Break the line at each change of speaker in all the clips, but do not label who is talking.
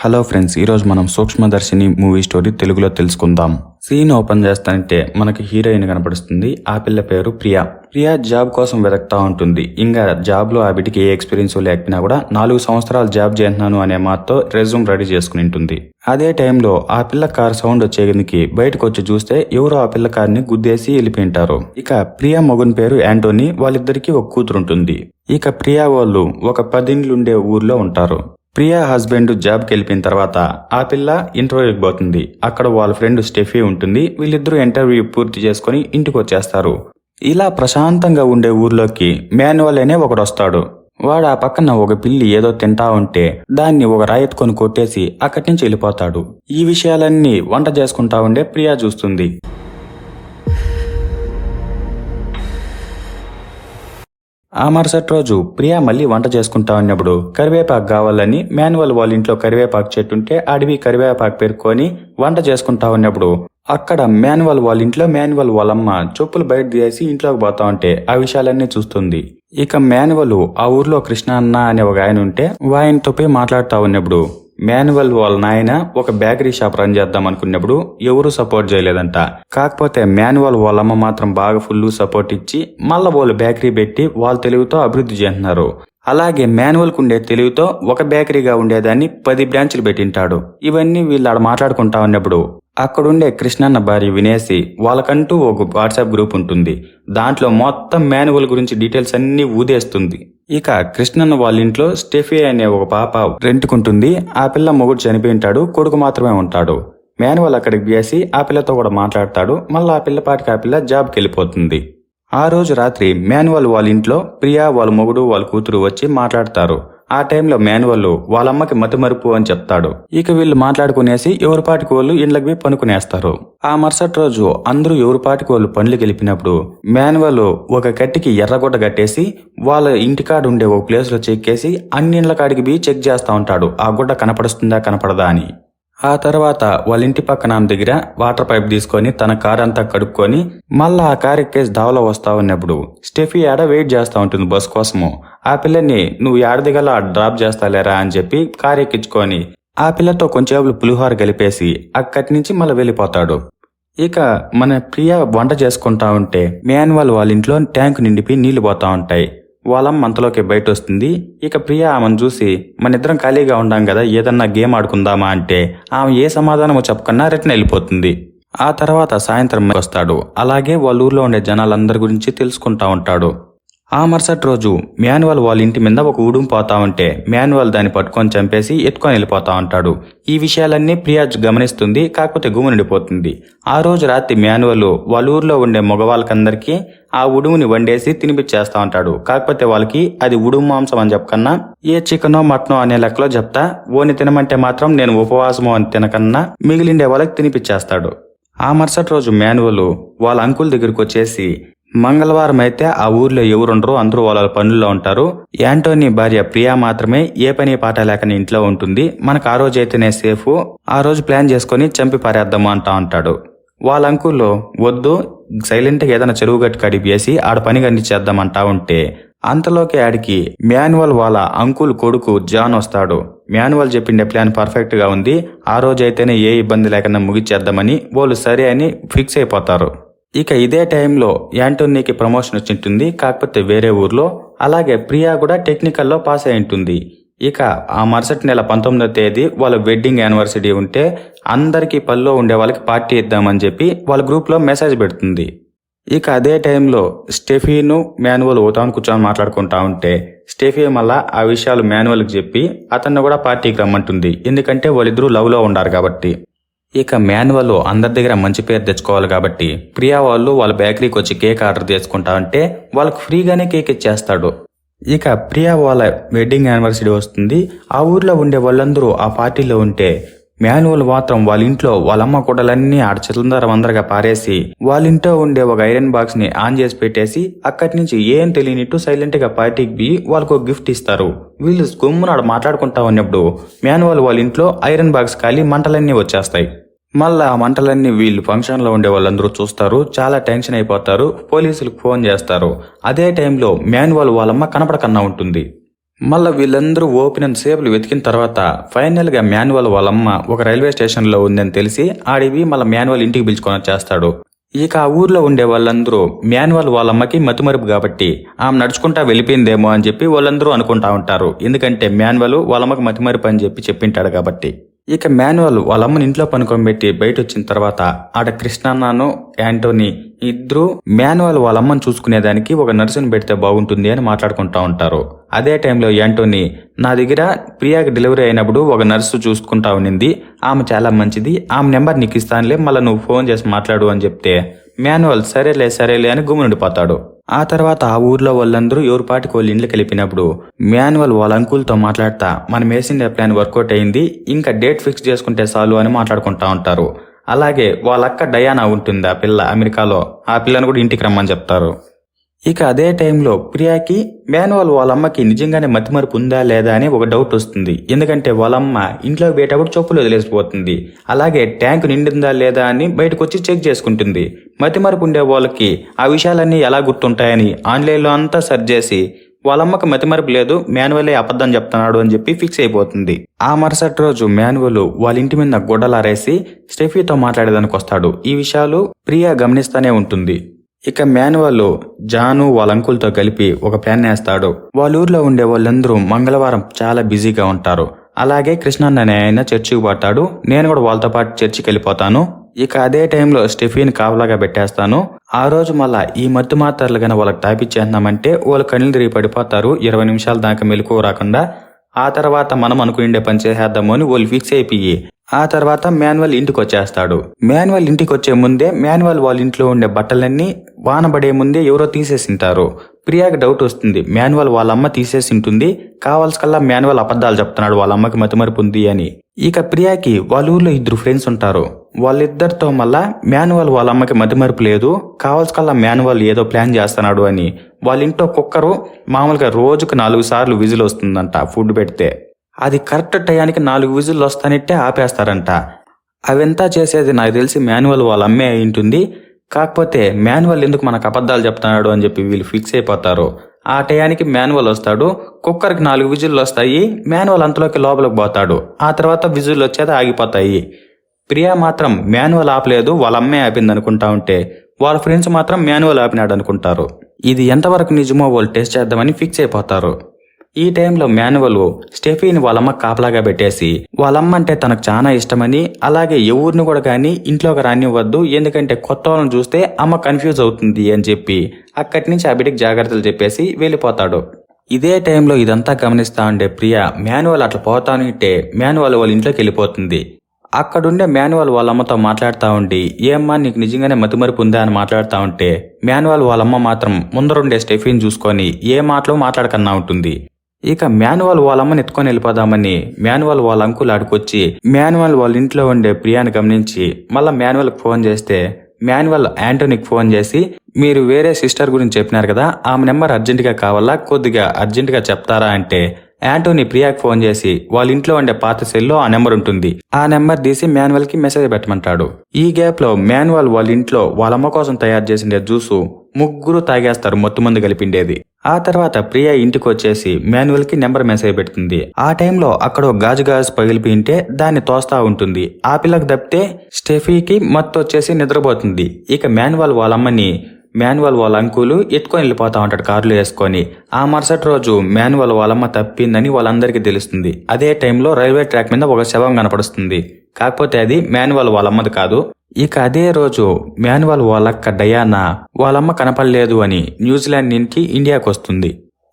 Hello friends ఈరోజు మనం సూక్ష్మదర్శిని movie story తెలుగులో తెలుసుకుందాం. సీన్ ఓపెన్ చేస్తానంటే మనకి హీరోయిన్ కనపడుస్తుంది. ఆ పిల్ల పేరు ప్రియా. ప్రియా జాబ్ కోసం వెతకుతా ఉంటుంది. ఇంకా జాబ్లో ఆ బిడ్డకి ఏ ఎక్స్పీరియన్స్ లేకపోయినా కూడా నాలుగు సంవత్సరాలు జాబ్ చేస్తున్నాను అనే మాటతో రెజ్యూమ్ రెడీ చేసుకుని ఉంటుంది. అదే టైంలో ఆ పిల్ల కార్ సౌండ్ వచ్చేందుకు బయటకు వచ్చి చూస్తే ఎవరో ఆ పిల్ల కార్ని గుద్దేసి వెళ్ళిపోయింటారు. ఇక ప్రియా మొగుని పేరు యాంటోనీ వాళ్ళిద్దరికి ఒక కూతురు ఉంటుంది ఇక ప్రియా వాళ్ళు ఒక పదిండ్లుండే ఊర్లో ఉంటారు. ప్రియా హస్బెండ్ జాబ్కి వెళ్ళిపోయిన తర్వాత ఆ పిల్ల ఇంటర్వ్యూకి పోతుంది. అక్కడ వాళ్ళ ఫ్రెండ్ స్టెఫీ ఉంటుంది. వీళ్ళిద్దరూ ఇంటర్వ్యూ పూర్తి చేసుకుని ఇంటికి వచ్చేస్తారు. ఇలా ప్రశాంతంగా ఉండే ఊర్లోకి మాన్యువల్ అనే ఒకడు వస్తాడు. వాడు ఆ పక్కన ఒక పిల్లి ఏదో తింటా ఉంటే దాన్ని ఒక రాయెత్తుకొని కొట్టేసి అక్కడి నుంచి వెళ్ళిపోతాడు. ఈ విషయాలన్నీ వంట చేసుకుంటా ఉండే ప్రియా చూస్తుంది. ఆ మరుసటి రోజు ప్రియా మళ్ళీ వంట చేసుకుంటా ఉన్నప్పుడు కరివేపాకు కావాలని మాన్యువల్ వాళ్ళ ఇంట్లో కరివేపాకు చెట్టు ఉంటే అడవి కరివేపాకు పేర్కొని వంట చేసుకుంటా ఉన్నప్పుడు అక్కడ మాన్యువల్ వాళ్ళ ఇంట్లో మాన్యువల్ వాళ్ళమ్మ చెప్పులు బయట తీసి ఇంట్లోకి పోతా ఉంటే ఆ విషయాలన్నీ చూస్తుంది. ఇక మాన్యువల్ ఆ ఊర్లో కృష్ణ అన్న అనే ఒక ఆయన ఉంటే వాయనతో పోయి మాట్లాడుతా ఉన్నప్పుడు మాన్యువల్ వాళ్ళ నాయన ఒక బేకరీ షాప్ రన్ చేద్దాం అనుకున్నప్పుడు ఎవరు సపోర్ట్ చేయలేదంట. కాకపోతే మాన్యువల్ వాళ్ళమ్మ మాత్రం బాగా ఫుల్ సపోర్ట్ ఇచ్చి మళ్ళా వాళ్ళు బేకరీ పెట్టి వాళ్ళ తెలివితో అభివృద్ధి చేస్తున్నారు. అలాగే మాన్యువల్ ఉండే తెలివితో ఒక బేకరీగా ఉండేదాన్ని పది బ్రాంచ్లు పెట్టింటాడు. ఇవన్నీ వీళ్ళు ఆడ మాట్లాడుకుంటా ఉన్నప్పుడు అక్కడుండే కృష్ణన్న భార్య వినేసి వాళ్ళకంటూ ఒక వాట్సాప్ గ్రూప్ ఉంటుంది. దాంట్లో మొత్తం మాన్యువల్ గురించి డీటెయిల్స్ అన్ని ఊదేస్తుంది. ఇక కృష్ణన్న వాళ్ళ ఇంట్లో స్టెఫీ అనే ఒక పాప రెంట్కుంటుంది. ఆ పిల్ల మొగుడు చనిపోయింటాడు కొడుకు మాత్రమే ఉంటాడు. మాన్యువల్ అక్కడికి వేసి ఆ పిల్లతో కూడా మాట్లాడతాడు. మళ్ళీ ఆ పిల్లపాటికి ఆ పిల్ల జాబ్కి వెళ్ళిపోతుంది ఆ రోజు రాత్రి మాన్యువల్ వాళ్ళ ఇంట్లో ప్రియా వాళ్ళ మొగుడు వాళ్ళ కూతురు వచ్చి మాట్లాడతారు. ఆ టైంలో మాన్యువల్ వాళ్ళమ్మకి మతిమరుపు అని చెప్తాడు. ఇక వీళ్ళు మాట్లాడుకునేసి ఎవరిపాటికి వాళ్ళు ఇండ్లకి పనుకునేస్తారు. ఆ మరుసటి రోజు అందరూ ఎవరిపాటికి వాళ్ళు పనులు గెలిపినప్పుడు మాన్యువల్ ఒక గట్టికి ఎర్రగొడ్డ కట్టేసి వాళ్ళ ఇంటికాడ ఉండే ఒక ప్లేస్లో చెక్కేసి అన్ని ఇండ్ల కాడికి బి చెక్ చేస్తా ఉంటాడు. ఆ గుడ్డ కనపడుస్తుందా కనపడదా అని. ఆ తర్వాత వాళ్ళ ఇంటి పక్కన ఆమె దగ్గర వాటర్ పైప్ తీసుకొని తన కార్ అంతా కడుక్కొని మళ్ళా ఆ కార్ ఎక్కేసి దావలో వస్తా ఉన్నప్పుడు స్టెఫీ ఆడ వెయిట్ చేస్తూ ఉంటుంది బస్ కోసము? ఆ పిల్లని నువ్వు ఆడ దిగల డ్రాప్ చేస్తాలేరా అని చెప్పి కార్ ఎక్కించుకొని ఆ పిల్లతో కొంచెంసేపు పులిహోర గెలిపేసి అక్కడి నుంచి మళ్ళీ వెళ్ళిపోతాడు. ఇక మన ప్రియ వంట చేసుకుంటా ఉంటే మాన్యువల్ వాళ్ళ ఇంట్లో ట్యాంక్ నిండిపోయి నీళ్ళు పోతా ఉంటాయి. వాళ్ళ అంతలోకి బయట వస్తుంది ఇక ప్రియ ఆమెను చూసి మన ఇద్దరం ఖాళీగా ఉండాం కదా ఏదన్నా గేమ్ ఆడుకుందామా? అంటే ఆమె ఏ సమాధానమో చెప్పకుండా రిటర్న్ వెళ్ళిపోతుంది. ఆ తర్వాత సాయంత్రం వస్తాడు. అలాగే వాళ్ళ ఊర్లో ఉండే జనాలందరి గురించి తెలుసుకుంటా ఉంటాడు. ఆ మరుసటి రోజు మాన్యువల్ వాళ్ళ ఇంటి మీద ఒక ఉడుం పోతా ఉంటే మాన్యువల్ దాన్ని పట్టుకొని చంపేసి ఎత్తుకొని వెళ్ళిపోతా ఉంటాడు. ఈ విషయాలన్నీ ప్రియాజ్ గమనిస్తుంది కాకపోతే గుమ్మునిడిపోతుంది ఆ రోజు రాత్రి మాన్యువల్ వాళ్ళ ఊర్లో ఉండే మగవాళ్ళకందరికీ ఆ ఉడుముని వండేసి తినిపించేస్తా ఉంటాడు. కాకపోతే వాళ్ళకి అది ఉడుము మాంసం అని చెప్పకన్నా ఏ చికెనో మటనో అనే లెక్కలో చెప్తా ఓని తినమంటే మాత్రం నేను ఉపవాసము అని తినకన్నా మిగిలిండే వాళ్ళకి తినిపించేస్తాడు. ఆ మరుసటి రోజు మాన్యువల్ వాళ్ళ అంకుల్ దగ్గరికి వచ్చేసి మంగళవారం అయితే ఆ ఊర్లో ఎవరుండరు అందరూ వాళ్ళ పనుల్లో ఉంటారు. యాంటోనీ భార్య ప్రియా మాత్రమే ఏ పని పాట లేకని ఇంట్లో ఉంటుంది. మనకు ఆ రోజు అయితేనే సేఫ్. ఆ రోజు ప్లాన్ చేసుకొని చంపి పారేద్దాము అంటా ఉంటాడు. వాళ్ళ అంకుల్లో వద్దు సైలెంట్గా ఏదైనా చెరువు గట్టు కడిపేసి ఆడ పని గని చేద్దామంటా ఉంటే అంతలోకి ఆడికి మాన్యువల్ వాళ్ళ అంకుల్ కొడుకు జాన్ వస్తాడు. మాన్యువల్ చెప్పిండే ప్లాన్ పర్ఫెక్ట్గా ఉంది. ఆ రోజు అయితేనే ఏ ఇబ్బంది లేకుండా ముగిచేద్దామని వాళ్ళు సరే అని ఫిక్స్ అయిపోతారు. ఇక ఇదే టైంలో యాంటోనీకి ప్రమోషన్ వచ్చింటుంది కాకపోతే వేరే ఊర్లో. అలాగే ప్రియా కూడా టెక్నికల్లో పాస్ అయి ఉంటుంది ఇక ఆ మరుసటి నెల పంతొమ్మిదో తేదీ వాళ్ళ వెడ్డింగ్ యానివర్సరీ ఉంటే అందరికీ పనిలో ఉండే వాళ్ళకి పార్టీ ఇద్దామని చెప్పి వాళ్ళ గ్రూప్లో మెసేజ్ పెడుతుంది. ఇక అదే టైంలో స్టెఫీను మాన్యువల్ ఓతాను కూర్చొని మాట్లాడుకుంటా ఉంటే స్టెఫీ మళ్ళా ఆ విషయాలు మాన్యువల్కి చెప్పి అతన్ని కూడా పార్టీకి రమ్మంటుంది. ఎందుకంటే వాళ్ళిద్దరూ లవ్లో ఉండారు కాబట్టి. ఇక మాన్యువల్ అందరి దగ్గర మంచి పేరు తెచ్చుకోవాలి కాబట్టి ప్రియా వాళ్ళు వాళ్ళ బేకరీకి వచ్చి కేక్ ఆర్డర్ చేసుకుంటా అంటే వాళ్ళకి ఫ్రీగానే కేక్ ఇచ్చేస్తాడు. ఇక ప్రియా వాళ్ళ వెడ్డింగ్ యానివర్సరీ వస్తుంది. ఆ ఊర్లో ఉండే వాళ్ళందరూ ఆ పార్టీలో ఉంటే మాన్యువల్ మాత్రం వాళ్ళ ఇంట్లో వాళ్ళ అమ్మ కూడలన్నీ ఆడ చిల్లర వందరగా పారేసి వాళ్ళ ఇంట్లో ఉండే ఒక ఐరన్ బాక్స్ని ఆన్ చేసి పెట్టేసి అక్కడి నుంచి ఏం తెలియనిట్టు సైలెంట్గా పార్టీకి బి వాళ్ళకు గిఫ్ట్ ఇస్తారు. వీళ్ళు గుమ్మున మాట్లాడుకుంటా ఉన్నప్పుడు మాన్యువల్ వాళ్ళ ఇంట్లో ఐరన్ బాక్స్ కాలి మంటలన్నీ వచ్చేస్తాయి. మళ్ళా ఆ మంటలన్నీ వీళ్ళు ఫంక్షన్లో ఉండే వాళ్ళందరూ చూస్తారు చాలా టెన్షన్ అయిపోతారు పోలీసులకు ఫోన్ చేస్తారు. అదే టైంలో మాన్యువల్ వాళ్ళమ్మ కనపడకన్నా ఉంటుంది. మళ్ళీ వీళ్ళందరూ ఓపెన్ సేపులు వెతికిన తర్వాత ఫైనల్గా మాన్యువల్ వాళ్ళమ్మ ఒక రైల్వే స్టేషన్లో ఉందని తెలిసి ఆడివి మళ్ళీ మాన్యువల్ ఇంటికి పిలుచుకొని వచ్చేస్తాడు. ఇక ఆ ఊర్లో ఉండే వాళ్ళందరూ మాన్యువల్ వాళ్ళమ్మకి మతిమరుపు కాబట్టి ఆమె నడుచుకుంటా వెళ్ళిపోయిందేమో అని చెప్పి వాళ్ళందరూ అనుకుంటా ఉంటారు. ఎందుకంటే మాన్యువల్ వాళ్ళమ్మకి మతిమరుపు అని చెప్పి చెప్పింటాడు కాబట్టి. ఇక మాన్యువల్ వాళ్ళమ్మని ఇంట్లో పనుకోబెట్టి బయట వచ్చిన తర్వాత ఆడ కృష్ణన్నను యాంటోనీ ఇద్దరు మాన్యువల్ వాళ్ళమ్మని చూసుకునేదానికి ఒక నర్సుని పెడితే బాగుంటుంది అని మాట్లాడుకుంటా ఉంటారు. అదే టైంలో యాంటోనీ నా దగ్గర ప్రియాకి డెలివరీ అయినప్పుడు ఒక నర్సు చూసుకుంటా ఉన్నింది. ఆమె చాలా మంచిది. ఆమె నెంబర్ నీకు ఇస్తానులే మళ్ళీ నువ్వు ఫోన్ చేసి మాట్లాడు అని చెప్తే మాన్యువల్ సరేలే సరేలే అని గుమ్మునుండిపోతాడు ఆ తర్వాత ఆ ఊర్లో వాళ్ళందరూ ఎవరి వాళ్ళు వాళ్ళ కలిపినప్పుడు వెళ్ళిపోయినప్పుడు మాన్యువల్ వాళ్ళ అంకుల్తో మాట్లాడతా మనం వేసిన ప్లాన్ వర్కౌట్ అయింది ఇంకా డేట్ ఫిక్స్ చేసుకుంటే చాలు అని మాట్లాడుకుంటా ఉంటారు. అలాగే వాళ్ళ అక్క డయానా ఉంటుంది ఆ పిల్ల అమెరికాలో ఆ పిల్లని కూడా ఇంటికి రమ్మని చెప్తారు. ఇక అదే టైంలో ప్రియాకి మాన్యువల్ వాళ్ళ అమ్మకి నిజంగానే మతిమరుపు ఉందా లేదా అని ఒక డౌట్ వస్తుంది. ఎందుకంటే వాళ్ళమ్మ ఇంట్లో పోయేటప్పుడు చెప్పులు వదిలేసిపోతుంది. అలాగే ట్యాంక్ నిండిందా లేదా అని బయటకు వచ్చి చెక్ చేసుకుంటుంది. మతిమరుపు ఉండే వాళ్ళకి ఆ విషయాలన్నీ ఎలా గుర్తుంటాయని ఆన్లైన్లో అంతా సెర్చ్ చేసి వాళ్ళమ్మకి మతిమరుపు లేదు మాన్యువలే అబద్ధం చెప్తున్నాడు అని చెప్పి ఫిక్స్ అయిపోతుంది. ఆ మరుసటి రోజు మాన్యువల్ వాళ్ళ ఇంటి మీద గొడ్డలారేసి స్టెఫీతో మాట్లాడేదానికి వస్తాడు ఈ విషయాలు ప్రియా గమనిస్తూనే ఉంటుంది. ఇక మాన్యువల్ జాను వాళ్ళ అంకుల్తో కలిపి ఒక ప్లాన్ వేస్తాడు. వాళ్ళ ఊర్లో ఉండే వాళ్ళందరూ మంగళవారం చాలా బిజీగా ఉంటారు. అలాగే కృష్ణన్న అనే ఆయన చర్చికి పడతాడు నేను కూడా వాళ్ళతో పాటు చర్చికి వెళ్ళిపోతాను. ఇక అదే టైంలో స్టెఫీన్ కావలాగా పెట్టేస్తాను. ఆ రోజు మళ్ళా ఈ మత్తు మాత్రలు గన వాళ్ళకి తాపిచ్చేద్దామంటే వాళ్ళు కళ్ళు తిరిగి పడిపోతారు. ఇరవై నిమిషాల దాకా మెలకు రాకుండా ఆ తర్వాత మనం అనుకునే పని చేసేద్దాము అని వాళ్ళు ఫిక్స్ అయిపోయి ఆ తర్వాత మాన్యువల్ ఇంటికి వచ్చేస్తాడు మాన్యువల్ ఇంటికి వచ్చే ముందే మాన్యువల్ వాళ్ళ ఇంట్లో ఉండే బట్టలన్నీ వానబడే ముందే ఎవరో తీసేసింటారు. ప్రియాకి డౌట్ వస్తుంది మాన్యువల్ వాళ్ళ అమ్మ తీసేసి ఉంటుంది కావాల్సకల్లా మాన్యువల్ అబద్ధాలు చెప్తున్నాడు వాళ్ళ అమ్మకి మతిమరుపు ఉంది అని. ఇక ప్రియాకి వాళ్ళ ఊర్లో ఇద్దరు ఫ్రెండ్స్ ఉంటారు. వాళ్ళిద్దరితో మళ్ళా మాన్యువల్ వాళ్ళ అమ్మకి మతిమరుపు లేదు కావాల్సికల్లా మాన్యువల్ ఏదో ప్లాన్ చేస్తున్నాడు అని. వాళ్ళ ఇంట్లో కుక్కరు మామూలుగా రోజుకు నాలుగు సార్లు విజిల్ వస్తుందంట ఫుడ్ పెడితే. అది కరెక్ట్ టయానికి నాలుగు విజిల్లు వస్తానంటే ఆపేస్తారంట. అవెంతా చేసేది నాకు తెలిసి మాన్యువల్ వాళ్ళ అమ్మే అయి ఉంటుంది. కాకపోతే మాన్యువల్ ఎందుకు మనకు అబద్ధాలు చెప్తున్నాడు అని చెప్పి వీళ్ళు ఫిక్స్ అయిపోతారు. ఆ టయానికి మాన్యువల్ వస్తాడు. కుక్కర్కి నాలుగు విజిల్లు వస్తాయి. మాన్యువల్ అంతలోకి లోపలికి పోతాడు. ఆ తర్వాత విజిల్లు వచ్చేది ఆగిపోతాయి. ప్రియా మాత్రం మాన్యువల్ ఆపలేదు వాళ్ళ అమ్మే ఆపింది అనుకుంటా ఉంటే వాళ్ళ ఫ్రెండ్స్ మాత్రం మాన్యువల్ ఆపినాడు అనుకుంటారు. ఇది ఎంతవరకు నిజమో వాళ్ళు టెస్ట్ చేద్దామని ఫిక్స్ అయిపోతారు. ఈ టైంలో మాన్యువల్ స్టెఫీని వాళ్ళమ్మ కాపలాగా పెట్టేసి వాళ్ళమ్మ అంటే తనకు చాలా ఇష్టమని అలాగే ఎవరిని కూడా కానీ ఇంట్లోకి రానివ్వద్దు ఎందుకంటే కొత్త వాళ్ళని చూస్తే అమ్మ కన్ఫ్యూజ్ అవుతుంది అని చెప్పి అక్కడి నుంచి ఆ బిడ్డకి జాగ్రత్తలు చెప్పేసి వెళ్ళిపోతాడు. ఇదే టైంలో ఇదంతా గమనిస్తా ఉండే ప్రియ మాన్యువల్ అట్లా పోతానంటే మాన్యువల్ వాళ్ళ ఇంట్లోకి వెళ్ళిపోతుంది. అక్కడుండే మాన్యువల్ వాళ్ళమ్మతో మాట్లాడుతూ ఉండి ఏమ్మా నీకు నిజంగానే మతిమరుపు ఉందా? అని మాట్లాడుతూ ఉంటే మాన్యువల్ వాళ్ళమ్మ మాత్రం ముందరుండే స్టెఫీని చూసుకొని ఏ మాటలు మాట్లాడకన్నా ఉంటుంది. ఇక మాన్యువల్ వాళ్ళ అమ్మని ఎత్తుకొని వెళ్ళిపోదామని మాన్యువల్ వాళ్ళ అంకుల్ ఆడుకొచ్చి మాన్యువల్ వాళ్ళ ఇంట్లో ఉండే ప్రియాని గమనించి మళ్ళా మాన్యువల్కి ఫోన్ చేస్తే మాన్యువల్ యాంటోనీకి ఫోన్ చేసి మీరు వేరే సిస్టర్ గురించి చెప్పినారు కదా ఆమె నెంబర్ అర్జెంటుగా కావాలా కొద్దిగా అర్జెంటుగా చెప్తారా అంటే యాంటోనీ ప్రియాకి ఫోన్ చేసి వాళ్ళ ఇంట్లో ఉండే పాత సెల్లో ఆ నెంబర్ ఉంటుంది. ఆ నెంబర్ తీసి మాన్యువల్కి మెసేజ్ పెట్టమంటాడు. ఈ గ్యాప్లో మాన్యువల్ వాళ్ళ ఇంట్లో వాళ్ళ అమ్మ కోసం తయారు చేసిండే జ్యూసు ముగ్గురు తాగేస్తారు మొత్తం మంది కలిపిండేది. ఆ తర్వాత ప్రియా ఇంటికి వచ్చేసి మాన్యువల్కి నెంబర్ మెసేజ్ పెడుతుంది. ఆ టైంలో అక్కడ గాజు గాజు పగిలిపోయింటే దాన్ని తోస్తా ఉంటుంది. ఆ పిల్లకి తప్పితే స్టెఫీకి మత్తు వచ్చేసి నిద్రపోతుంది. ఇక మాన్యువల్ వాళ్ళమ్మని మాన్యువల్ వాళ్ళ అంకులు ఎత్తుకొని వెళ్ళిపోతా ఉంటాడు కారులో వేసుకొని. ఆ మరుసటి రోజు మాన్యువల్ వాళ్ళమ్మ తప్పిందని వాళ్ళందరికీ తెలుస్తుంది. అదే టైంలో రైల్వే ట్రాక్ మీద ఒక శవం కనపడుస్తుంది. కాకపోతే అది మాన్యువల్ వాళ్ళమ్మది కాదు. ఇక అదే రోజు మాన్యువల్ వాళ్ళక్క డయానా వాళ్ళమ్మ కనపడలేదు అని న్యూజిలాండ్ నుంచి ఇండియాకి వస్తుంది.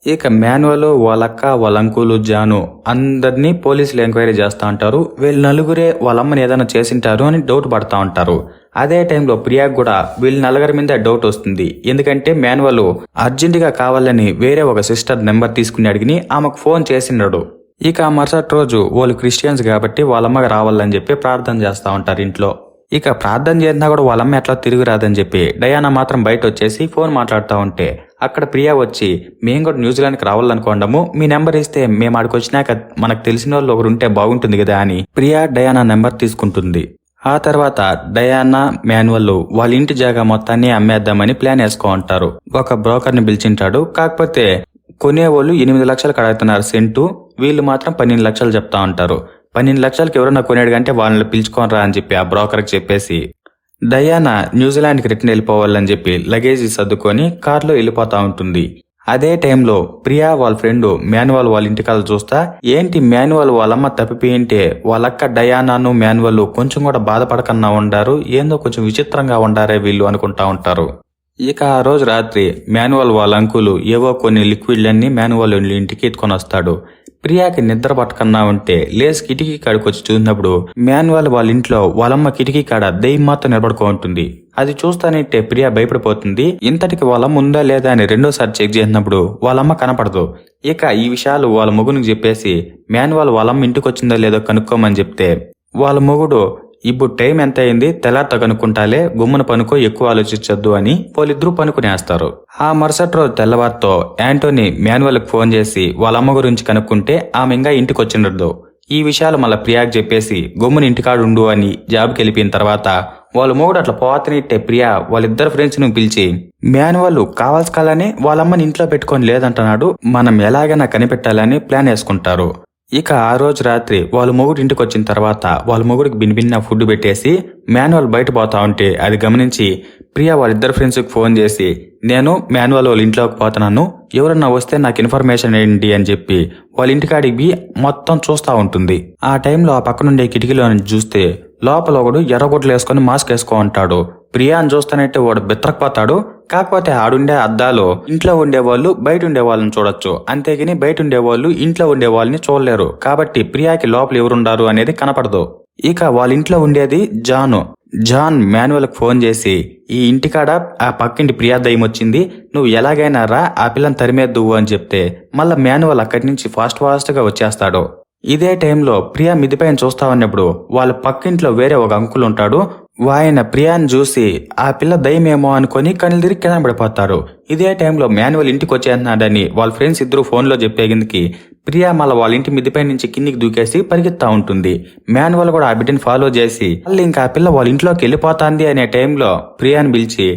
ఇక మాన్యువల్ వాళ్ళక్క వాళ్ళ అంకులు జాను అందరినీ పోలీసులు ఎంక్వైరీ చేస్తూ ఉంటారు. వీళ్ళు నలుగురే వాళ్ళమ్మని ఏదైనా చేసింటారు అని డౌట్ పడతా ఉంటారు. అదే టైంలో ప్రియాకు కూడా వీళ్ళ నలుగురి మీద డౌట్ వస్తుంది. ఎందుకంటే మాన్యువల్ అర్జెంటుగా కావాలని వేరే ఒక సిస్టర్ నెంబర్ తీసుకుని అడిగిని ఆమెకు ఫోన్ చేసినాడు ఇక ఆ మరుసటి రోజు వాళ్ళు క్రిస్టియన్స్ కాబట్టి వాళ్ళమ్మ రావాలని చెప్పి ప్రార్థన చేస్తా ఉంటారు ఇంట్లో. ఇక ప్రార్థన చేసినా కూడా వాళ్ళమ్మ ఎట్లా తిరిగి రాదని చెప్పి డయానా మాత్రం బయట వచ్చేసి ఫోన్ మాట్లాడుతూ ఉంటే అక్కడ ప్రియా వచ్చి మేము కూడా న్యూజిలాండ్కి రావాలనుకోండము మీ నెంబర్ ఇస్తే మేము ఆడికి వచ్చినాక మనకు తెలిసిన వాళ్ళు ఒకరు ఉంటే బాగుంటుంది కదా అని ప్రియా డయానా నెంబర్ తీసుకుంటుంది. ఆ తర్వాత డయానా మాన్యువల్ వాళ్ళ ఇంటి జాగా మొత్తాన్ని అమ్మేద్దామని ప్లాన్ వేసుకో ఉంటారు ఒక బ్రోకర్ని పిలిచింటాడు. కాకపోతే కొనేవాళ్ళు ఎనిమిది లక్షలు కడుగుతున్నారు సెంటు. వీళ్ళు మాత్రం పన్నెండు లక్షలు చెప్తా ఉంటారు. పన్నెండు లక్షలకి ఎవరన్నా కొనేడు కంటే వాళ్ళని పిలుచుకోనరా అని చెప్పి ఆ బ్రోకర్కి చెప్పేసి డయానా న్యూజిలాండ్కి రిటర్న్ వెళ్ళిపోవాలని చెప్పి లగేజ్ సర్దుకొని కార్లో వెళ్ళిపోతా ఉంటుంది. అదే టైంలో ప్రియా వాళ్ళ ఫ్రెండ్ మాన్యువల్ వాళ్ళ ఇంటికాల చూస్తా ఏంటి మాన్యువల్ వాళ్ళమ్మ తప్పిపోయింటే వాళ్ళక్క డయానాను మాన్యువల్ కొంచెం కూడా బాధపడకన్నా ఉండారు? ఏందో కొంచెం విచిత్రంగా ఉండారే వీళ్ళు అనుకుంటా ఉంటారు. ఇక ఆ రోజు రాత్రి మాన్యువల్ వాళ్ళ అంకులు ఏవో కొన్ని లిక్విడ్లన్నీ మాన్యువల్ ఇంటికి ఎత్తుకొని వస్తాడు. ప్రియాకి నిద్ర పట్టకన్నా ఉంటే లేస్ కిటికీ కాడికి వచ్చి చూసినప్పుడు మాన్యువల్ వాళ్ళ ఇంట్లో వాళ్ళమ్మ కిటికీ కాడ దెయ్యం మాత్రం నిలబడుకో ఉంటుంది. అది చూస్తానంటే ప్రియా భయపడిపోతుంది. ఇంతటికి వాళ్ళమ్మ ఉందా లేదా అని రెండోసారి చెక్ చేసినప్పుడు వాళ్ళమ్మ కనపడదు. ఇక ఈ విషయాలు వాళ్ళ మొగునికి చెప్పేసి మాన్యువల్ వాళ్ళమ్మ ఇంటికి వచ్చిందో లేదో కనుక్కోమని చెప్తే వాళ్ళ మొగుడు ఇప్పుడు టైం ఎంత అయింది తెల్లారితో కనుక్కుంటాలే గుమ్మన పనుకో ఎక్కువ ఆలోచించొద్దు అని వాళ్ళిద్దరూ పనుకునేస్తారు ఆ మరుసటి రోజు తెల్లవారితో యాంటోనీ మాన్యువల్కి ఫోన్ చేసి వాళ్ళ అమ్మ గురించి కనుక్కుంటే ఆమె ఇంకా ఇంటికి వచ్చిండదు ఈ విషయాలు మళ్ళీ ప్రియాకి చెప్పేసి గమ్మున ఇంటికాడుండు అని జాబ్కి వెళ్ళిపోయిన తర్వాత వాళ్ళ మూడు అట్లా పోతనిట్టే ప్రియా వాళ్ళిద్దరు ఫ్రెండ్స్ను పిలిచి మాన్యువల్ కావాల్సి కాలని వాళ్ళమ్మని ఇంట్లో పెట్టుకొని లేదంటున్నాడు. మనం ఎలాగైనా కనిపెట్టాలని ప్లాన్ వేసుకుంటారు. ఇక ఆ రోజు రాత్రి వాళ్ళ మొగుడు ఇంటికి వచ్చిన తర్వాత వాళ్ళ మొగుడికి బిన్ బిన్న ఫుడ్ పెట్టేసి మాన్యువల్ బయట పోతా ఉంటే అది గమనించి ప్రియా వాళ్ళిద్దరు ఫ్రెండ్స్కి ఫోన్ చేసి నేను మాన్యువల్ వాళ్ళ ఇంట్లోకి పోతున్నాను ఎవరన్నా వస్తే నాకు ఇన్ఫర్మేషన్ ఏంటి అని చెప్పి వాళ్ళ ఇంటికాడికి మొత్తం చూస్తూ ఉంటుంది. ఆ టైంలో ఆ పక్కనుండే కిటికీలో చూస్తే లోపల ఒకడు ఎర్రగొడ్లు వేసుకొని మాస్క్ వేసుకో ఉంటాడు ప్రియాని చూస్తానంటే వాడు బెత్తరకపోతాడు కాకపోతే ఆడుండే అద్దాలో ఇంట్లో ఉండేవాళ్ళు బయట ఉండే వాళ్ళని చూడొచ్చు. అంతేగాని బయట ఉండేవాళ్ళు ఇంట్లో ఉండే వాళ్ళని చూడలేరు. కాబట్టి ప్రియాకి లోపల ఎవరుండారు అనేది కనపడదు. ఇక వాళ్ళ ఇంట్లో ఉండేది జాను. జాన్ మాన్యువల్ ఫోన్ చేసి ఈ ఇంటికాడ ఆ పక్కింటి ప్రియా దయ్యం వచ్చింది. నువ్వు ఎలాగైనా రా ఆ పిల్లని తరిమేద్దువు అని చెప్తే మళ్ళా మాన్యువల్ అక్కడి నుంచి ఫాస్ట్ ఫాస్ట్గా వచ్చేస్తాడు. ఇదే టైంలో ప్రియా మిదిపైన చూస్తా ఉన్నప్పుడు వాళ్ళ పక్కింట్లో వేరే ఒక అంకుల్ ఉంటాడు వాయన ప్రియాని చూసి ఆ పిల్ల దయ్యమేమో అనుకొని కళ్ళు తిరిగి కింద పడిపోతారు. ఇదే టైంలో మాన్యువల్ ఇంటికి వచ్చేస్తున్నాడని వాళ్ళ ఫ్రెండ్స్ ఇద్దరు ఫోన్లో చెప్పేందుకు ప్రియా మళ్ళీ వాళ్ళ ఇంటి మిద్దిపై నుంచి కిందికి దూకేసి పరిగెత్తా ఉంటుంది. మాన్యువల్ కూడా ఆ బిడ్డని ఫాలో చేసి మళ్ళీ ఇంకా ఆ పిల్ల వాళ్ళ ఇంట్లోకి వెళ్ళిపోతాంది అనే టైంలో ప్రియాని పిలిచి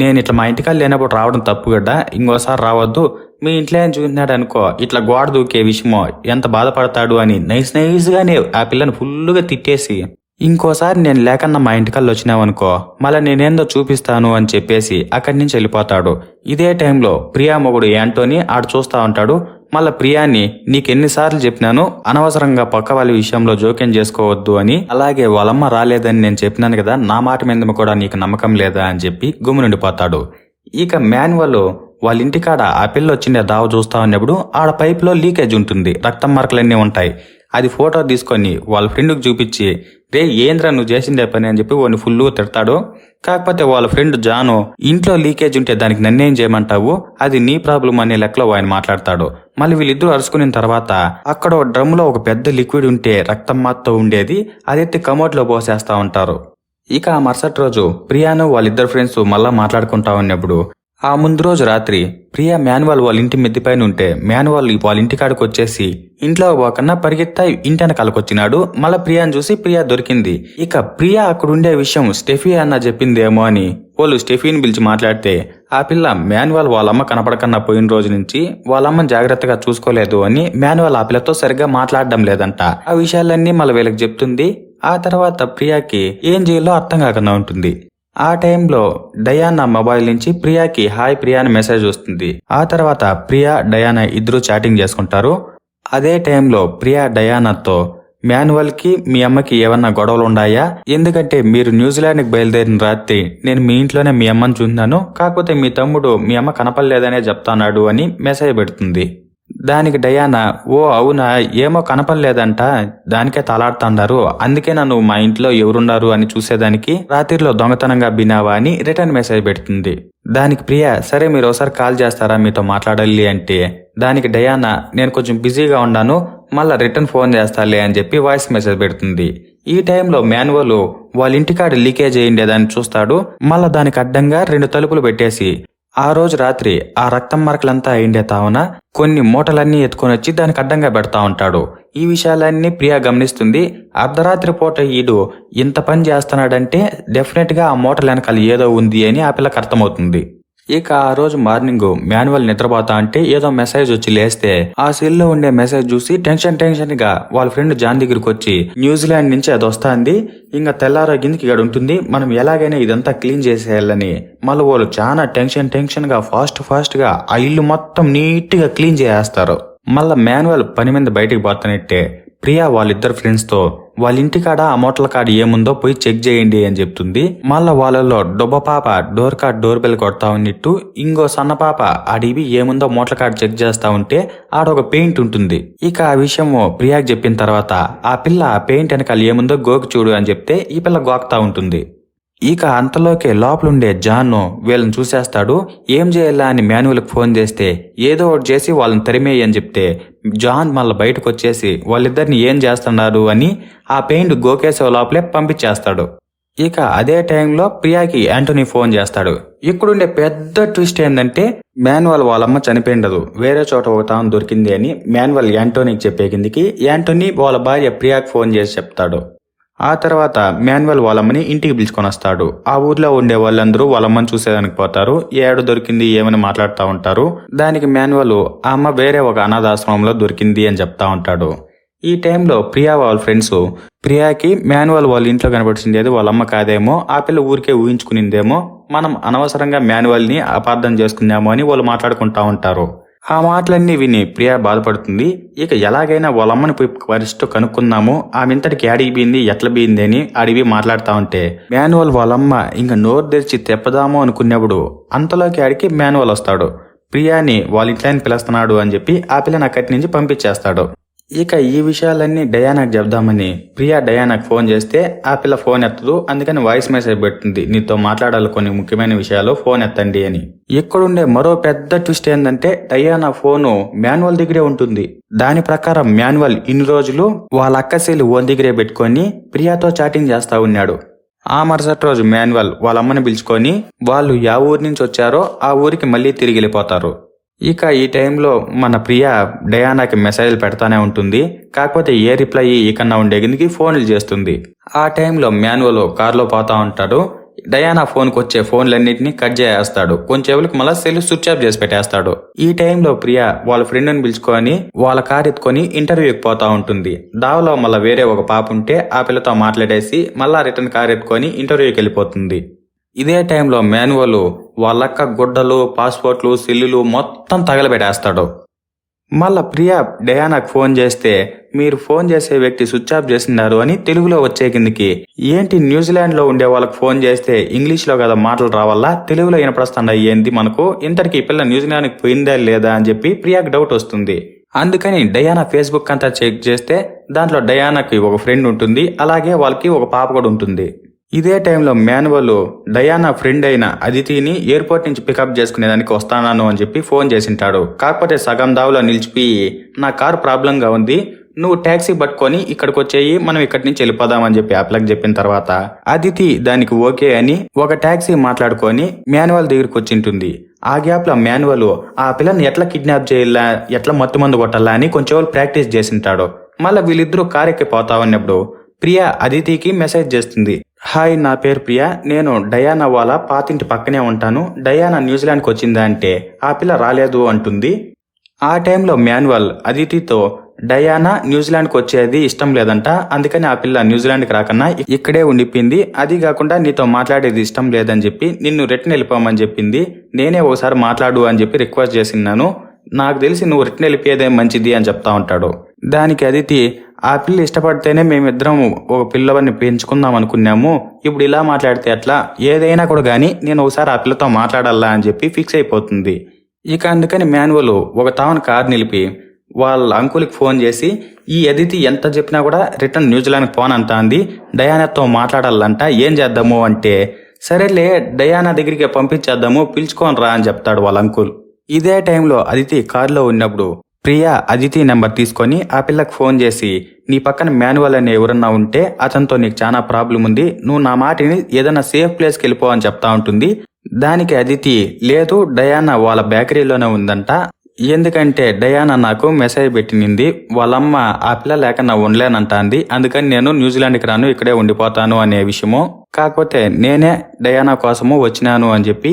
నేను ఇట్లా మా ఇంటికాళ్ళు లేనప్పుడు రావడం తప్పు కదా ఇంకోసారి రావద్దు. మీ ఇంట్లో ఏం చూసినాడు అనుకో ఇట్లా గోడ దూకే విషయమో ఎంత బాధపడతాడు అని నైస్ నైస్గానే ఆ పిల్లని ఫుల్లుగా తిట్టేసి ఇంకోసారి నేను లేకన్నా మా ఇంటికల్లు వచ్చినావనుకో మళ్ళీ నేనేందో చూపిస్తాను అని చెప్పేసి అక్కడి నుంచి వెళ్ళిపోతాడు. ఇదే టైంలో ప్రియా మొగుడు యాంటోని ఆడు చూస్తా ఉంటాడు. మళ్ళా ప్రియాని నీకెన్నిసార్లు చెప్పినాను అనవసరంగా పక్క వాళ్ళ విషయంలో జోక్యం చేసుకోవద్దు అని. అలాగే వాళ్ళమ్మ రాలేదని నేను చెప్పినాను కదా నా మాట మీద కూడా నీకు నమ్మకం లేదా అని చెప్పి గుమ్మునుండిపోతాడు ఇక మాన్యువల్ వాళ్ళ ఇంటికాడ ఆ పిల్ల వచ్చిండే దావ చూస్తా ఉన్నప్పుడు ఆడ పైపులో లీకేజ్ ఉంటుంది రక్తం మరకలన్నీ ఉంటాయి. అది ఫోటో తీసుకొని వాళ్ళ ఫ్రెండ్కి చూపించి రే ఏంద్రా నువ్వు చేసిందే పని? అని చెప్పి వాడిని ఫుల్గా తిడతాడు. కాకపోతే వాళ్ళ ఫ్రెండ్ జాను ఇంట్లో లీకేజ్ ఉంటే దానికి నన్నేం చేయమంటావు? అది నీ ప్రాబ్లం అనే లెక్కలో ఆయన మాట్లాడతాడు. మళ్ళీ వీళ్ళిద్దరూ అరుచుకున్న తర్వాత అక్కడ ఒక డ్రమ్లో ఒక పెద్ద లిక్విడ్ ఉంటే రక్తం మాత్తో ఉండేది అదెత్తి కమోట్లో పోసేస్తా ఉంటారు. ఇక ఆ మరుసటి రోజు ప్రియాను వాళ్ళిద్దరు ఫ్రెండ్స్ మళ్ళా మాట్లాడుకుంటా ఉన్నప్పుడు ఆ ముందు రోజు రాత్రి ప్రియా మాన్యువల్ వాళ్ళ ఇంటి మిద్దిపైన ఉంటే మాన్యువల్ వాళ్ళ ఇంటి కాడికి వచ్చేసి ఇంట్లో పోకన్నా పరిగెత్తా ఇంటి వెనకాలకొచ్చినాడు మళ్ళా ప్రియాని చూసి ప్రియా దొరికింది. ఇక ప్రియా అక్కడ ఉండే విషయం స్టెఫీ అన్న చెప్పిందేమో అని వాళ్ళు స్టెఫీని పిలిచి మాట్లాడితే ఆ పిల్ల మాన్యువల్ వాళ్ళమ్మ కనపడకన్నా పోయిన రోజు నుంచి వాళ్ళమ్మ జాగ్రత్తగా చూసుకోలేదు అని మాన్యువల్ ఆ పిల్లతో సరిగ్గా మాట్లాడడం లేదంట. ఆ విషయాలన్నీ మళ్ళీ వీళ్ళకి చెప్తుంది. ఆ తర్వాత ప్రియాకి ఏం చేయాలో అర్థం కాకుండా ఉంటుంది. ఆ టైంలో డయానా మొబైల్ నుంచి ప్రియాకి హాయ్ ప్రియా అని మెసేజ్ వస్తుంది. ఆ తర్వాత ప్రియా డయానా ఇద్దరు చాటింగ్ చేసుకుంటారు. అదే టైంలో ప్రియా డయానాతో మాన్యువల్కి మీ అమ్మకి ఏమన్నా గొడవలు ఉన్నాయా? ఎందుకంటే మీరు న్యూజిలాండ్కి బయలుదేరిన రాత్రి నేను మీ ఇంట్లోనే మీ అమ్మని చూసినాను. కాకపోతే మీ తమ్ముడు మీ అమ్మ కనపడలేదనే చెప్తాన్నాడు అని మెసేజ్ పెడుతుంది. దానికి డయానా ఓ అవునా ఏమో కనపడలేదంట దానికే తలాడుతాండారు. అందుకే నన్ను మా ఇంట్లో ఎవరున్నారు అని చూసేదానికి రాత్రిలో దొంగతనంగా బినావా అని రిటర్న్ మెసేజ్ పెడుతుంది. దానికి ప్రియా సరే మీరు ఒకసారి కాల్ చేస్తారా మీతో మాట్లాడాలి అంటే? దానికి డయానా నేను కొంచెం బిజీగా ఉన్నాను మళ్ళా రిటర్న్ ఫోన్ చేస్తాలే అని చెప్పి వాయిస్ మెసేజ్ పెడుతుంది. ఈ టైంలో మాన్యువల్ వాళ్ళ ఇంటికాడ లీకేజ్ అయ్యిండేదాన్ని చూస్తాడు మళ్ళా దానికి అడ్డంగా రెండు తలుపులు పెట్టేసి ఆ రోజు రాత్రి ఆ రక్తం మరకలంతా అయిండే తావున కొన్ని మూటలన్నీ ఎత్తుకొని వచ్చి దానికి అడ్డంగా పెడతా ఉంటాడు. ఈ విషయాలన్నీ ప్రియా గమనిస్తుంది. అర్ధరాత్రి పూట ఈడు ఇంత పని చేస్తున్నాడంటే డెఫినెట్గా ఆ మూటల వెనకాల ఏదో ఉంది అని ఆ పిల్లకి అర్థమవుతుంది. ఇక ఆ రోజు మార్నింగ్ మాన్యువల్ నిద్రపోతా అంటే ఏదో మెసేజ్ వచ్చి లేస్తే ఆ సెల్లో ఉండే మెసేజ్ చూసి టెన్షన్ టెన్షన్గా వాళ్ళ ఫ్రెండ్ జాన్ దగ్గరికి వచ్చి న్యూజిలాండ్ నుంచి అది వస్తాంది ఇంకా తెల్లారో కిందకి ఇక్కడ ఉంటుంది మనం ఎలాగైనా ఇదంతా క్లీన్ చేసేయాలని. మళ్ళీ వాళ్ళు చాలా టెన్షన్ టెన్షన్గా ఫాస్ట్ ఫాస్ట్గా ఆ ఇల్లు మొత్తం నీట్గా క్లీన్ చేసేస్తారు. మళ్ళా మాన్యువల్ పని మీద బయటికి పోతానట్టే ప్రియా వాళ్ళిద్దరు ఫ్రెండ్స్తో వాళ్ళ ఇంటికాడ ఆ మోటల కాడ ఏముందో పోయి చెక్ చేయండి అని చెప్తుంది. మళ్ళా వాళ్ళలో డొబ్బ పాప డోర్ కార్డ్ డోర్ బెల్ కొడతా ఉన్నట్టు ఇంకో సన్న పాప అడివి ఏముందో మోటల కార్డు చెక్ చేస్తా ఉంటే ఆడొక పెయింట్ ఉంటుంది. ఇక ఆ విషయము ప్రియాకి చెప్పిన తర్వాత ఆ పిల్ల ఆ పెయింట్ వెనకాల ఏముందో గోకి చూడు అని చెప్తే ఈ పిల్ల గోకుతా ఉంటుంది. ఇక అంతలోకే లోపలుండే జాన్ను వీళ్ళని చూసేస్తాడు. ఏం చేయాలా అని మాన్యువల్కి ఫోన్ చేస్తే ఏదో ఒకటి చేసి వాళ్ళని తరిమేయి అని చెప్తే జాన్ మళ్ళీ బయటకు వచ్చేసి వాళ్ళిద్దరిని ఏం చేస్తున్నారు అని ఆ పెయింట్ గోకేసే లోపలే పంపించేస్తాడు. ఇక అదే టైంలో ప్రియాకి యాంటోనీ ఫోన్ చేస్తాడు. ఇక్కడుండే పెద్ద ట్విస్ట్ ఏంటంటే మాన్యువల్ వాళ్ళమ్మ చనిపోయిండదు. వేరే చోట ఒక తాను దొరికింది అని మాన్యువల్ యాంటోనీకి చెప్పే కిందికి యాంటోనీ వాళ్ళ భార్య ప్రియాకి ఫోన్ చేసి చెప్తాడు. ఆ తర్వాత మాన్యువల్ వాళ్ళమ్మని ఇంటికి పిలుచుకొని వస్తాడు. ఆ ఊర్లో ఉండే వాళ్ళందరూ వాళ్ళమ్మని చూసేదానికి పోతారు. ఏడు దొరికింది ఏమని మాట్లాడుతూ ఉంటారు. దానికి మాన్యువల్ ఆ అమ్మ వేరే ఒక అనాథాశ్రమంలో దొరికింది అని చెప్తా ఉంటాడు. ఈ టైంలో ప్రియా వాళ్ళ ఫ్రెండ్స్ ప్రియాకి మాన్యువల్ వాళ్ళ ఇంట్లో కనబడుతుంది అది వాళ్ళమ్మ కాదేమో ఆ పిల్ల ఊరికే ఊహించుకునిందేమో మనం అనవసరంగా మాన్యువల్ని అపార్థం చేసుకున్నామో అని వాళ్ళు మాట్లాడుకుంటా ఉంటారు. ఆ మాటలన్నీ విని ప్రియా బాధపడుతుంది. ఇక ఎలాగైనా వాళ్ళమ్మని పోయి పరిస్థితి కనుక్కుందాము. ఆమె ఇంతటికి యాడికి బీంది ఎట్ల బీంది అని అడిగి మాట్లాడుతా ఉంటే మాన్యువల్ వాళ్ళమ్మ ఇంకా నోరు తెరిచి తెప్పదాము అనుకున్నప్పుడు అంతలోకి ఆడికి మాన్యువల్ వస్తాడు. ప్రియాని వాళ్ళ ఇంట్లోని పిలుస్తున్నాడు అని చెప్పి ఆ పిల్లని అక్కడి నుంచి పంపించేస్తాడు. ఇక ఈ విషయాలన్నీ డయానాకు చెప్దామని ప్రియా డయానాకు ఫోన్ చేస్తే ఆ పిల్ల ఫోన్ ఎత్తదు అందుకని వాయిస్ మెసేజ్ పెడుతుంది. నీతో మాట్లాడాలి కొన్ని ముఖ్యమైన విషయాలు ఫోన్ ఎత్తండి అని. ఇక్కడుండే మరో పెద్ద ట్విస్ట్ ఏంటంటే డయానా ఫోను మాన్యువల్ దగ్గరే ఉంటుంది. దాని ప్రకారం మాన్యువల్ ఇన్ని రోజులు వాళ్ళ అక్కసీలు ఓన్ దగ్గరే పెట్టుకొని ప్రియాతో చాటింగ్ చేస్తా ఉన్నాడు. ఆ మరుసటి రోజు మాన్యువల్ వాళ్ళ అమ్మని పిలుచుకొని వాళ్ళు యా ఊరి నుంచి వచ్చారో ఆ ఊరికి మళ్ళీ తిరిగి వెళ్ళిపోతారు. ఇక ఈ టైంలో మన ప్రియ డయానాకి మెసేజ్లు పెడతానే ఉంటుంది. కాకపోతే ఏ రిప్లై ఇకన్నా ఉండేందుకు ఫోన్లు చేస్తుంది. ఆ టైంలో మాన్యువల్ కారులో పోతా ఉంటాడు. డయానా ఫోన్కి వచ్చే ఫోన్లన్నింటినీ కట్ చేసేస్తాడు. కొంచెంసేపులకు మళ్ళీ సెల్ స్విచ్ ఆఫ్ చేసి పెట్టేస్తాడు. ఈ టైంలో ప్రియ వాళ్ళ ఫ్రెండ్ని పిలుచుకొని వాళ్ళ కార్ ఎత్తుకొని ఇంటర్వ్యూకి పోతా ఉంటుంది. దావలో మళ్ళీ వేరే ఒక పాప ఉంటే ఆ పిల్లతో మాట్లాడేసి మళ్ళా రిటర్న్ కార్ ఎత్తుకొని ఇంటర్వ్యూకి వెళ్ళిపోతుంది. ఇదే టైంలో మాన్యువల్ వాళ్ళక్క గుడ్డలు పాస్పోర్ట్లు సిల్లులు మొత్తం తగలబెట్టేస్తాడు. మళ్ళా ప్రియా డయానాకు ఫోన్ చేస్తే మీరు ఫోన్ చేసే వ్యక్తి స్విచ్ ఆఫ్ చేసినారు అని తెలుగులో వచ్చే కిందికి. ఏంటి న్యూజిలాండ్లో ఉండే వాళ్ళకి ఫోన్ చేస్తే ఇంగ్లీష్లో కదా మాటలు రావాలా తెలుగులో వినపడుతున్నాయి ఏంది మనకు? ఇంతటికి పిల్ల న్యూజిలాండ్కి పోయిందా లేదా అని చెప్పి ప్రియాకి డౌట్ వస్తుంది. అందుకని డయానా ఫేస్బుక్ అంతా చెక్ చేస్తే దాంట్లో డయానాకి ఒక ఫ్రెండ్ ఉంటుంది అలాగే వాళ్ళకి ఒక పాప కూడా ఉంటుంది. ఇదే టైంలో మాన్యువల్ డయానా ఫ్రెండ్ అయిన అదితిని ఎయిర్పోర్ట్ నుంచి పికప్ చేసుకునేదానికి వస్తాను అని చెప్పి ఫోన్ చేసింటాడు. కాకపోతే సగం దావులో నిలిచిపోయి నా కార్ ప్రాబ్లంగా ఉంది నువ్వు ట్యాక్సీ పట్టుకొని ఇక్కడికి వచ్చేయి మనం ఇక్కడి నుంచి వెళ్ళిపోదామని చెప్పి యాప్లకు చెప్పిన తర్వాత అదితి దానికి ఓకే అని ఒక ట్యాక్సీ మాట్లాడుకొని మాన్యువల్ దగ్గరికి వచ్చింటుంది. ఆ గ్యాప్లో మాన్యువల్ ఆ పిల్లని ఎట్లా కిడ్నాప్ చేయాలా ఎట్లా మత్తు మందు కొట్టాలా అని కొంచెం ప్రాక్టీస్ చేసింటాడు. మళ్ళీ వీళ్ళిద్దరూ కార్ పోతా ఉన్నప్పుడు ప్రియా అదితికి మెసేజ్ చేస్తుంది. హాయ్ నా పేరు ప్రియా. నేను డయానా వాళ్ళ పాతింటి పక్కనే ఉంటాను. డయానా న్యూజిలాండ్కి వచ్చిందా అంటే ఆ పిల్ల రాలేదు అంటుంది. ఆ టైంలో మాన్యువల్ అదితితో డయానా న్యూజిలాండ్కి వచ్చేది ఇష్టం లేదంట. అందుకని ఆ పిల్ల న్యూజిలాండ్కి రాకన్నా ఇక్కడే ఉండిపోయింది. అది కాకుండా నీతో మాట్లాడేది ఇష్టం లేదని చెప్పి నిన్ను రిటర్న్ వెళ్ళిపోమని చెప్పింది. నేనే ఒకసారి మాట్లాడు అని చెప్పి రిక్వెస్ట్ చేసిన్నాను. నాకు తెలిసి నువ్వు రిటర్న్ వెళ్ళిపోయేదే మంచిది అని చెప్తా ఉంటాడు. దానికి అదితి ఆ పిల్ల ఇష్టపడితేనే మేమిద్దరం ఒక పిల్లవాడిని పెంచుకుందాం అనుకున్నాము. ఇప్పుడు ఇలా మాట్లాడితే అట్లా ఏదైనా కూడా కానీ నేను ఒకసారి ఆ పిల్లతో మాట్లాడాలా అని చెప్పి ఫిక్స్ అయిపోతుంది. ఇక అందుకని మాన్యువల్ ఒక తావన్ కార్ నిలిపి వాళ్ళ అంకుల్కి ఫోన్ చేసి ఈ అదితి ఎంత చెప్పినా కూడా రిటర్న్ న్యూజిలాండ్కి పోనంట అంది డయానాతో మాట్లాడాలంట. ఏం చేద్దాము? అంటే సరేలే డయానా దగ్గరికి పంపించేద్దాము. పిలుచుకొని రా అని చెప్తాడు వాళ్ళ అంకుల్. ఇదే టైంలో అదితి కారులో ఉన్నప్పుడు ప్రియా అదితి నెంబర్ తీసుకొని ఆ పిల్లకు ఫోన్ చేసి నీ పక్కన మాన్యువల్ అనే ఎవరన్నా ఉంటే అతనితో నీకు చాలా ప్రాబ్లం ఉంది నువ్వు నా మాటిని ఏదైనా సేఫ్ ప్లేస్కి వెళ్ళిపో అని చెప్తా ఉంటుంది. దానికి అదితి లేదు డయానా వాళ్ళ బేకరీలోనే ఉందంట. ఎందుకంటే డయానా నాకు మెసేజ్ పెట్టినింది వాళ్ళమ్మ ఆ పిల్ల లేక నా ఉండలేనంటాంది అందుకని నేను న్యూజిలాండ్కి రాను ఇక్కడే ఉండిపోతాను అనే విషయము. కాకపోతే నేనే డయానా కోసము వచ్చినాను అని చెప్పి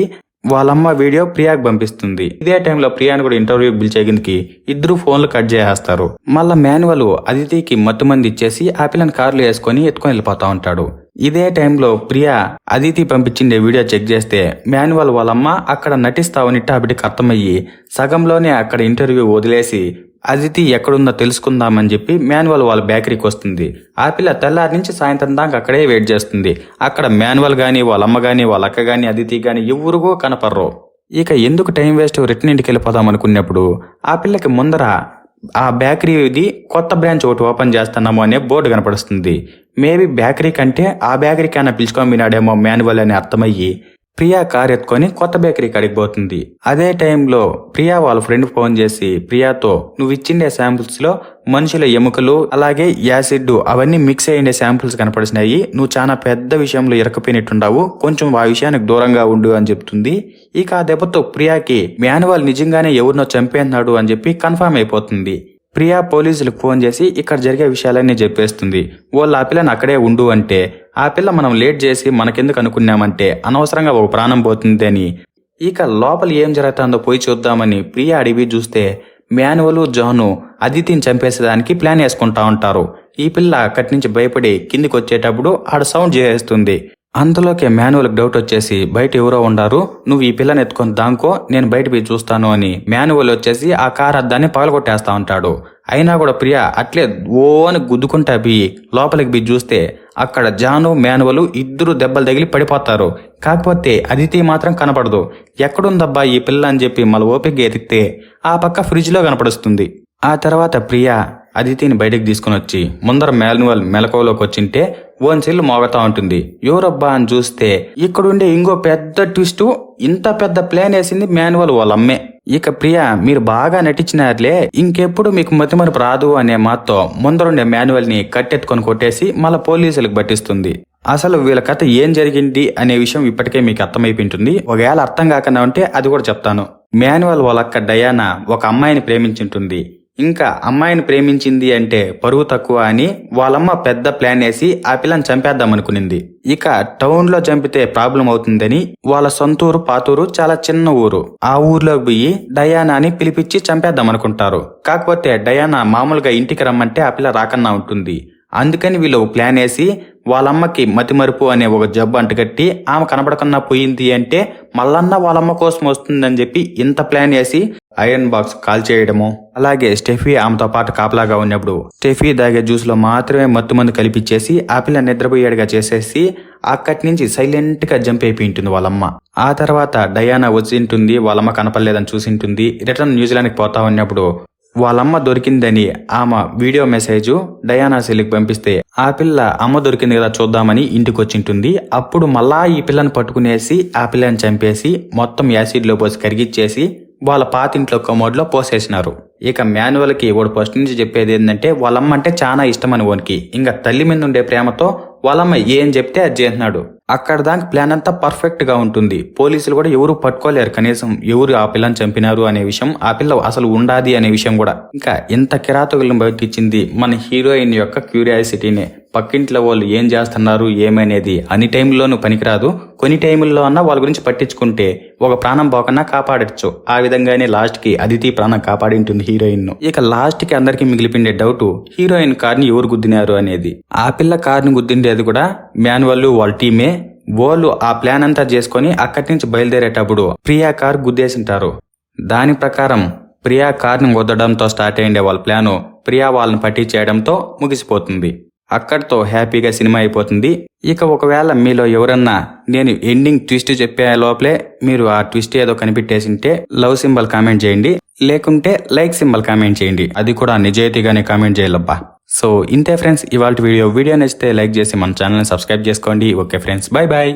వాళ్ళమ్మ వీడియో ప్రియాకి పంపిస్తుంది. ఇదే టైంలో ప్రియాని కూడా ఇంటర్వ్యూ పిలిచేందుకు ఇద్దరు ఫోన్లు కట్ చేసేస్తారు. మళ్ళా మాన్యువల్ అదితికి మత్తు మంది ఇచ్చేసి ఆ పిల్లని కార్లు వేసుకొని ఎత్తుకొని వెళ్ళిపోతా ఉంటాడు. ఇదే టైంలో ప్రియా అదితి పంపించిండే వీడియో చెక్ చేస్తే మాన్యువల్ వాళ్ళమ్మ అక్కడ నటిస్తావని ఆ అర్థమయ్యి సగంలోనే అక్కడ ఇంటర్వ్యూ వదిలేసి అదితి ఎక్కడుందో తెలుసుకుందామని చెప్పి మాన్యువల్ వాళ్ళ బేకరీకి వస్తుంది. ఆ పిల్ల తెల్లారి నుంచి సాయంత్రం దాకా అక్కడే వెయిట్ చేస్తుంది. అక్కడ మాన్యువల్ కానీ వాళ్ళ అమ్మ కానీ వాళ్ళ అక్క కానీ అదితి కానీ ఎవరుగో కనపర్రు ఇక ఎందుకు టైం వేస్ట్ రిటర్న్ ఇంటికి వెళ్ళిపోదాం అనుకున్నప్పుడు ఆ పిల్లకి ముందర ఆ బేకరీది కొత్త బ్రాంచ్ ఒకటి ఓపెన్ చేస్తున్నాము అనే బోర్డు కనపడుస్తుంది. మేబీ బేకరీ కంటే ఆ బేకరీ కన్నా పిలుచుకొని వినాడేమో మాన్యువల్ అని అర్థమయ్యి ప్రియా కార్ ఎత్తుకొని కొత్త బేకరీ కాడికి పోతుంది. అదే టైంలో ప్రియా వాళ్ళ ఫ్రెండ్ ఫోన్ చేసి ప్రియాతో నువ్వు ఇచ్చిండే శాంపుల్స్లో మనుషుల ఎముకలు అలాగే యాసిడ్ అవన్నీ మిక్స్ అయ్యే శాంపుల్స్ కనపడినాయి నువ్వు చాలా పెద్ద విషయంలో ఇరకపోయినట్టుండవు కొంచెం ఆ విషయానికి దూరంగా ఉండు అని చెప్తుంది. ఇక ఆ దెబ్బతో ప్రియాకి మాన్యువల్ నిజంగానే ఎవరినో చంపేస్తున్నాడు అని చెప్పి కన్ఫర్మ్ అయిపోతుంది. ప్రియా పోలీసులకు ఫోన్ చేసి ఇక్కడ జరిగే విషయాలన్నీ చెప్పేస్తుంది. వాళ్ళు ఆ పిల్లని అక్కడే ఉండు అంటే ఆ పిల్ల మనం లేట్ చేసి మనకెందుకు అనుకున్నామంటే అనవసరంగా ఒక ప్రాణం పోతుంది అని ఇక లోపల ఏం జరుగుతుందో పోయి చూద్దామని ప్రియా అడిగి చూస్తే మాన్యువల్ జాను అదితిని చంపేసేదానికి ప్లాన్ వేసుకుంటా ఉంటారు. ఈ పిల్ల అక్కడి నుంచి భయపడి కిందికి వచ్చేటప్పుడు ఆడ సౌండ్ చేసేస్తుంది. అంతలోకే మాన్యువల్కి డౌట్ వచ్చేసి బయట ఎవరో ఉండారు? నువ్వు ఈ పిల్లని ఎత్తుకొని దాంకో నేను బయట పోయి చూస్తాను అని మాన్యువల్ వచ్చేసి ఆ కార్ అద్దాన్ని పగలగొట్టేస్తా ఉంటాడు. అయినా కూడా ప్రియ అట్లే ఓ అని గుద్దుకుంటా పోయి లోపలికి బి చూస్తే అక్కడ జాను మాన్యువల్ ఇద్దరు దెబ్బలు తగిలి పడిపోతారు. కాకపోతే అదితి మాత్రం కనపడదు. ఎక్కడుందబ్బా ఈ పిల్ల అని చెప్పి మళ్ళీ ఓపిక ఎతికితే ఆ పక్క ఫ్రిడ్జ్లో కనపడుస్తుంది. ఆ తర్వాత ప్రియ అదితిని బయటకు తీసుకుని వచ్చి ముందర మాన్యువల్ మెలకువలోకి వచ్చింటే ఓన్ చెల్లు మోగతా ఉంటుంది. ఎవరబ్బా అని చూస్తే ఇక్కడుండే ఇంకో పెద్ద ట్విస్ట్ ఇంత పెద్ద ప్లాన్ వేసింది మాన్యువల్ వాళ్ళ అమ్మే ఇక ప్రియా మీరు బాగా నటించినారులే ఇంకెప్పుడు మీకు మతిమరుపు రాదు అనే మాతో ముందరుండే మాన్యువల్ని కట్టెత్తుకొని కొట్టేసి మళ్ళా పోలీసులకు పట్టిస్తుంది. అసలు వీళ్ళ కథ ఏం జరిగింది అనే విషయం ఇప్పటికే మీకు అర్థమైపోయింటుంది. ఒకవేళ అర్థం కాకుండా ఉంటే అది కూడా చెప్తాను. మాన్యువల్ వాళ్ళక్క డయానా ఒక అమ్మాయిని ప్రేమించుంటుంది. ఇంకా అమ్మాయిని ప్రేమించింది అంటే పరువు తక్కువ అని వాళ్ళమ్మ పెద్ద ప్లాన్ వేసి ఆ పిల్లని చంపేద్దామనుకునింది ఇక టౌన్లో చంపితే ప్రాబ్లం అవుతుందని వాళ్ళ సొంతూరు పాతూరు చాలా చిన్న ఊరు. ఆ ఊర్లోకి పోయి డయానాని పిలిపించి చంపేద్దాం అనుకుంటారు. కాకపోతే డయానా మామూలుగా ఇంటికి రమ్మంటే ఆ పిల్ల రాకన్నా ఉంటుంది. అందుకని వీళ్ళు ప్లాన్ వేసి వాళ్ళమ్మకి మతిమరుపు అనే ఒక జబ్బు అంటగట్టి ఆమె కనబడకుండా పోయింది అంటే మల్లన్న వాళ్ళమ్మ కోసం వస్తుందని చెప్పి ఇంత ప్లాన్ వేసి ఐరన్ బాక్స్ కాల్ చేయడము. అలాగే స్టెఫీ ఆమెతో పాటు కాపలాగా ఉన్నప్పుడు స్టెఫీ దాగే జ్యూస్లో మాత్రమే మత్తు మందు కలిపిచ్చేసి ఆ పిల్ల నిద్రపోయేడుగా చేసేసి అక్కడి నుంచి సైలెంట్గా జంప్ అయిపోయి ఉంటుంది వాళ్ళమ్మ. ఆ తర్వాత డయానా వచ్చి ఉంటుంది వాళ్ళమ్మ కనపడలేదని చూసింటుంది రిటర్న్ న్యూజిలాండ్కి పోతా ఉన్నప్పుడు వాళ్ళమ్మ దొరికిందని ఆమె వీడియో మెసేజ్ డయానా సెల్లికి పంపిస్తే ఆ పిల్ల అమ్మ దొరికింది కదా చూద్దామని ఇంటికి వచ్చింటుంది. అప్పుడు మళ్ళా ఈ పిల్లని పట్టుకునేసి ఆ పిల్లని చంపేసి మొత్తం యాసిడ్లో పోసి కరిగిచ్చేసి వాళ్ళ పాతింట్లో కమోడ్లో పోసేసినారు. ఇక మాన్యువల్కి వాడు ఫస్ట్ నుంచి చెప్పేది ఏంటంటే వాళ్ళమ్మ అంటే చాలా ఇష్టం అని వానికి. ఇంకా తల్లి మీద ఉండే ప్రేమతో వాళ్ళమ్మ ఏం చెప్తే అది చేస్తున్నాడు. అక్కడ దానికి ప్లాన్ అంతా పర్ఫెక్ట్గా ఉంటుంది. పోలీసులు కూడా ఎవరు పట్టుకోలేరు. కనీసం ఎవరు ఆ పిల్లని చంపినారు అనే విషయం ఆ పిల్ల అసలు ఉండాది అనే విషయం కూడా. ఇంకా ఎంత కిరాతకులను బయటిచ్చింది మన హీరోయిన్ యొక్క క్యూరియాసిటీనే. పక్కింట్లో వాళ్ళు ఏం చేస్తున్నారు ఏమనేది అన్ని టైంలోనూ పనికిరాదు. కొన్ని టైముల్లో అన్నా వాళ్ళ గురించి పట్టించుకుంటే ఒక ప్రాణం పోకన్నా కాపాడచ్చు. ఆ విధంగానే లాస్ట్కి అదితి ప్రాణం కాపాడి ఉంటుంది హీరోయిన్ను ఇక లాస్ట్కి అందరికి మిగిలిపిండే డౌట్ హీరోయిన్ కార్ని ఎవరు గుద్దినారు అనేది. ఆ పిల్ల కార్ని గుద్దిండేది కూడా మాన్యువల్ వాళ్ళ టీమే. వాళ్ళు ఆ ప్లాన్ అంతా చేసుకొని అక్కడి నుంచి బయలుదేరేటప్పుడు ప్రియా కార్ గుద్దేసింటారు. దాని ప్రకారం ప్రియా కార్ని గుద్దడంతో స్టార్ట్ అయ్యిండే వాళ్ళ ప్లాను ప్రియా వాళ్ళని పట్టించేయడంతో ముగిసిపోతుంది. అక్కడితో హ్యాపీగా సినిమా అయిపోతుంది. ఇక ఒకవేళ మీలో ఎవరన్నా నేను ఎండింగ్ ట్విస్ట్ చెప్పే లోపలే మీరు ఆ ట్విస్ట్ ఏదో కనిపెట్టేసింటే లవ్ సింబల్ కామెంట్ చేయండి. లేకుంటే లైక్ సింబల్ కామెంట్ చేయండి. అది కూడా నిజాయితీగానే కామెంట్ చేయాలబ్బా. సో ఇంతే ఫ్రెండ్స్ ఇవాళ వీడియో. వీడియో నచ్చితే లైక్ చేసి మన ఛానల్ని సబ్స్క్రైబ్ చేసుకోండి. Okay friends bye bye